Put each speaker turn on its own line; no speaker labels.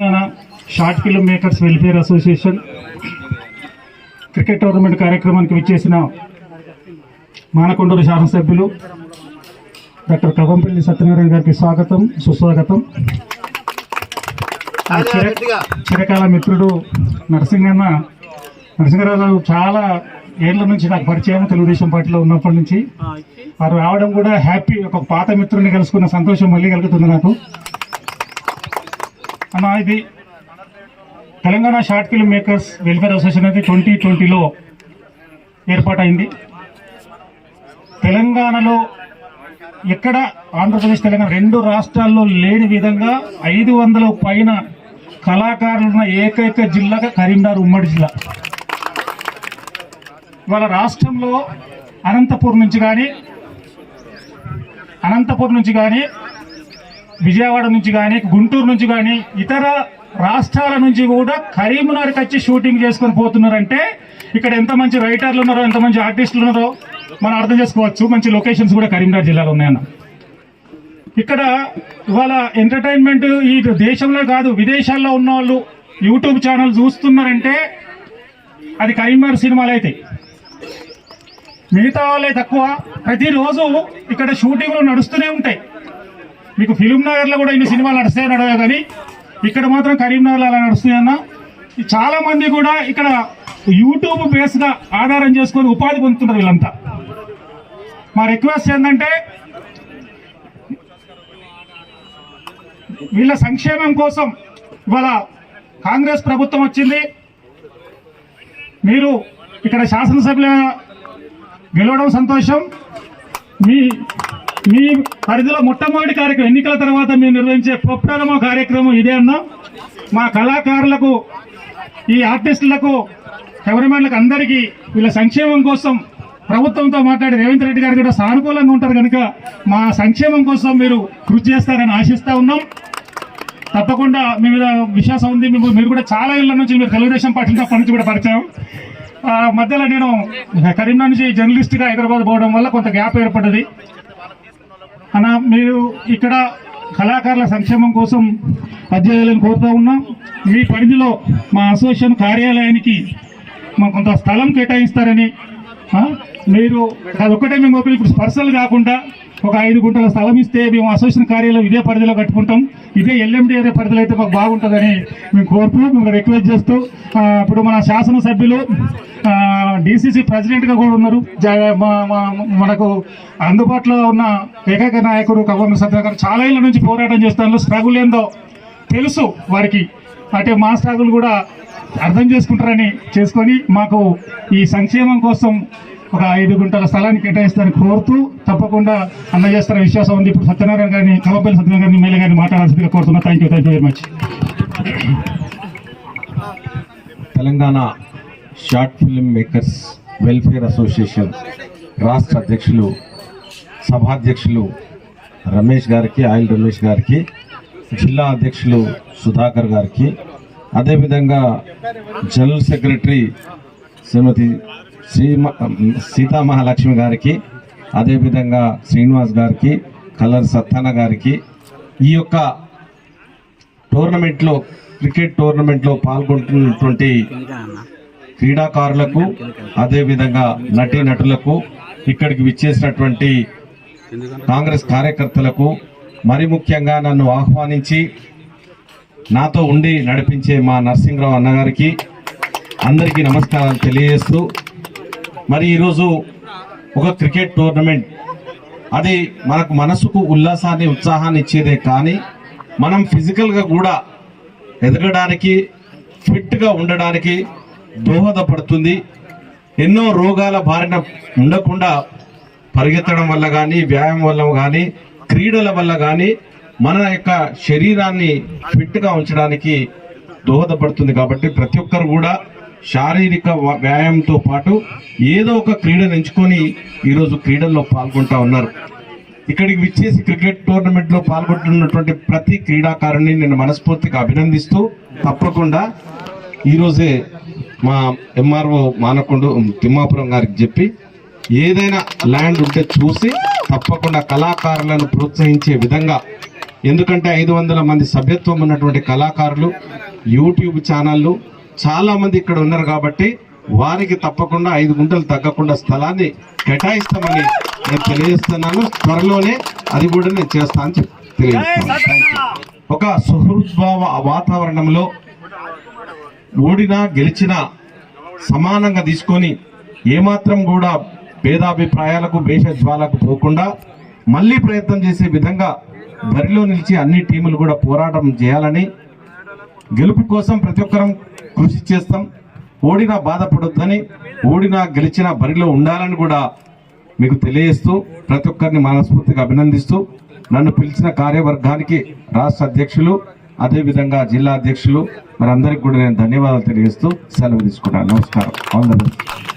Telangana short film makers welfare association cricket tournament కార్యక్రమానికి విచ్చేసిన మానకొండూరు శాసనసభ్యులు డాక్టర్ కవంపల్లి సత్యనారాయణ గారికి స్వాగతం సుస్వాగతం. చిరకాల మిత్రుడు నరసింగన్న నరసింగరావు గారు చాలా ఏళ్ళ నుంచి నాకు పరిచయం తెలుగుదేశం పార్టీలో ఉన్నప్పటి నుంచి. వారు రావడం కూడా హ్యాపీ ఒక పాత మిత్రుడిని కలుసుకున్న సంతోషం మళ్ళీ కలుగుతుంది నాకు. అన్న ఇది Telangana short film makers welfare association అనేది ట్వంటీ ట్వంటీలో ఏర్పాటైంది. తెలంగాణలో ఎక్కడ ఆంధ్రప్రదేశ్ తెలంగాణ రెండు రాష్ట్రాల్లో లేని విధంగా ఐదు వందల పైన కళాకారులున్న ఏకైక జిల్లాగా కరీంనగర్ ఉమ్మడి జిల్లా. ఇవాళ రాష్ట్రంలో అనంతపూర్ నుంచి కానీ అనంతపూర్ నుంచి కానీ విజయవాడ నుంచి కానీ గుంటూరు నుంచి కానీ ఇతర రాష్ట్రాల నుంచి కూడా కరీంనగర్కి వచ్చి షూటింగ్ చేసుకొని పోతున్నారంటే ఇక్కడ ఎంత మంచి రైటర్లు ఉన్నారో ఎంత మంచి ఆర్టిస్టులు ఉన్నారో మనం అర్థం చేసుకోవచ్చు. మంచి లొకేషన్స్ కూడా కరీంనగర్ జిల్లాలో ఉన్నాయన్న. ఇక్కడ ఇవాళ ఎంటర్టైన్మెంట్ ఈ దేశంలో కాదు విదేశాల్లో ఉన్న వాళ్ళు యూట్యూబ్ ఛానల్ చూస్తున్నారంటే అది కరీంనగర్ సినిమాలు అయితే. మిగతా వాళ్ళే తక్కువ. ప్రతిరోజు ఇక్కడ షూటింగ్లు నడుస్తూనే ఉంటాయి. మీకు ఫిలిం నగర్లో కూడా ఇన్ని సినిమాలు నడుస్తాయి నడవే కానీ ఇక్కడ మాత్రం కరీంనగర్లో అలా నడుస్తాయన్న చాలా మంది కూడా ఇక్కడ యూట్యూబ్ బేస్గా ఆధారం చేసుకొని ఉపాధి పొందుతున్నారు వీళ్ళంతా. మా రిక్వెస్ట్ ఏంటంటే వీళ్ళ సంక్షేమం కోసం ఇవాళ కాంగ్రెస్ ప్రభుత్వం వచ్చింది. మీరు ఇక్కడ శాసనసభ్యుల గెలవడం సంతోషం. మీ మీ పరిధిలో మొట్టమొదటి కార్యక్రమం ఎన్నికల తర్వాత మేము నిర్వహించే ప్రప్రథమ కార్యక్రమం ఇదే అన్నా. మా కళాకారులకు ఈ ఆర్టిస్టులకు కెమెరామెన్లకు అందరికీ వీళ్ళ సంక్షేమం కోసం ప్రభుత్వంతో మాట్లాడి రేవంత్ రెడ్డి గారు కూడా సానుకూలంగా ఉంటారు కనుక మా సంక్షేమం కోసం మీరు కృషి చేస్తారని ఆశిస్తూ ఉన్నాం. తప్పకుండా మీ మీద విశ్వాసం ఉంది. మీకు మీరు కూడా చాలా ఏళ్ళ నుంచి మీరు తెలుగుదేశం పార్టీతో పనిచి కూడా పరిచయం. ఆ, మధ్యలో నేను కరీంనగర్ నుంచి జర్నలిస్ట్గా హైదరాబాద్ పోవడం వల్ల కొంత గ్యాప్ ఏర్పడ్డది. అన్న మీరు ఇక్కడ కళాకారుల సంక్షేమం కోసం అధ్యయనాలను కోరుతా ఉన్నాం. మీ పరిధిలో మా అసోసియేషన్ కార్యాలయానికి మా కొంత స్థలం కేటాయిస్తారని మీరు అదొక్కటే మేము ఓపెన్ ఇప్పుడు స్పర్శలు కాకుండా ఒక ఐదు గుంటల స్థలం ఇస్తే మేము అసోసియేషన్ కార్యాలయం ఇదే పరిధిలో కట్టుకుంటాం. ఇదే ఎల్ఎండి ఏరియా పరిధిలో అయితే మాకు బాగుంటుందని మేము కోరుతూ మేము రిక్వెస్ట్ చేస్తూ ఇప్పుడు మన శాసనసభ్యులు డిసిసి ప్రెసిడెంట్గా కూడా ఉన్నారు. మా- మనకు అందుబాటులో ఉన్న ఏకైక నాయకుడు కవ్వం సత్య చాలా ఏళ్ళ నుంచి పోరాటం చేస్తాను స్ట్రగుల్ ఏందో తెలుసు వారికి. అంటే మా స్ట్రగుల్ కూడా అర్థం చేసుకుంటారని చేసుకొని మాకు ఈ సంక్షేమం కోసం ఒక ఐదు గుంటల స్థలాన్ని కేటాయిస్తారని కోరుతూ తప్పకుండా అందజేస్తారని విశ్వాసం ఉంది. ఇప్పుడు సత్యనారాయణ గారిని కవపల్లి సత్యనారాయణ గారిని ఎమ్మెల్యే గారిని మాట్లాడాల్సిందిగా కోరుతున్నా. Thank you thank you very much
Telangana short film makers welfare association రాష్ట్ర అధ్యక్షులు సభాధ్యక్షులు రమేష్ గారికి ఆయిల్ రమేష్ గారికి జిల్లా అధ్యక్షులు సుధాకర్ గారికి అదేవిధంగా జనరల్ సెక్రటరీ శ్రీమతి శ్రీమ సీతామహాలక్ష్మి గారికి అదేవిధంగా శ్రీనివాస్ గారికి కలర్ సత్తాన గారికి ఈ యొక్క టోర్నమెంట్లో క్రికెట్ టోర్నమెంట్లో పాల్గొంటున్నటువంటి క్రీడాకారులకు అదేవిధంగా నటీ నటులకు ఇక్కడికి విచ్చేసినటువంటి కాంగ్రెస్ కార్యకర్తలకు మరి ముఖ్యంగా నన్ను ఆహ్వానించి నాతో ఉండి నడిపించే మా నరసింహరావు అన్నగారికి అందరికీ నమస్కారాలు తెలియజేస్తూ మరి ఈరోజు ఒక క్రికెట్ టోర్నమెంట్. అది మనకు మనసుకు ఉల్లాసాన్ని ఉత్సాహాన్ని ఇచ్చేదే కానీ మనం ఫిజికల్గా కూడా ఎదగడానికి ఫిట్గా ఉండడానికి దోహదపడుతుంది. ఎన్నో రోగాల బారిన ఉండకుండా పరిగెత్తడం వల్ల కానీ వ్యాయామం వల్ల కానీ క్రీడల వల్ల కానీ మన యొక్క శరీరాన్ని ఫిట్గా ఉంచడానికి దోహదపడుతుంది కాబట్టి ప్రతి ఒక్కరు కూడా శారీరక వ్యాయామంతో పాటు ఏదో ఒక క్రీడను ఎంచుకొని ఈరోజు క్రీడల్లో పాల్గొంటా ఉన్నారు. ఇక్కడికి విచ్చేసి క్రికెట్ టోర్నమెంట్లో పాల్గొంటున్నటువంటి ప్రతి క్రీడాకారుని నేను మనస్ఫూర్తిగా అభినందిస్తూ తప్పకుండా ఈరోజే మా ఎంఆర్ఓ మానకొండ తిమ్మాపురం గారికి చెప్పి ఏదైనా ల్యాండ్ ఉంటే చూసి తప్పకుండా కళాకారులను ప్రోత్సహించే విధంగా ఎందుకంటే ఐదు వందల మంది సభ్యత్వం ఉన్నటువంటి కళాకారులు యూట్యూబ్ ఛానళ్ళు చాలా మంది ఇక్కడ ఉన్నారు కాబట్టి వారికి తప్పకుండా ఐదు గుంటలు తగ్గకుండా స్థలాన్ని కేటాయిస్తామని నేను తెలియజేస్తున్నాను. త్వరలోనే అది కూడా నేను చేస్తాను అని చెప్పి తెలియజేస్తాను Thank you. ఒక సుహృద్భావ వాతావరణంలో ఓడినా గెలిచినా సమానంగా తీసుకొని ఏమాత్రం కూడా భేదాభిప్రాయాలకు భేషజ్వాలకు పోకుండా మళ్ళీ ప్రయత్నం చేసే విధంగా బరిలో నిలిచి అన్ని టీములు కూడా పోరాటం చేయాలని గెలుపు కోసం ప్రతి ఒక్కరం కృషి చేస్తాం. ఓడినా బాధపడొద్దని ఓడినా గెలిచినా బరిలో ఉండాలని కూడా మీకు తెలియజేస్తూ ప్రతి ఒక్కరిని మనస్ఫూర్తిగా అభినందిస్తూ నన్ను పిలిచిన కార్యవర్గానికి రాష్ట్ర అధ్యక్షులు అదేవిధంగా జిల్లా అధ్యక్షులు మరి అందరికి కూడా నేను ధన్యవాదాలు తెలియజేస్తూ సెలవు తీసుకుంటాను. నమస్కారం. All the best.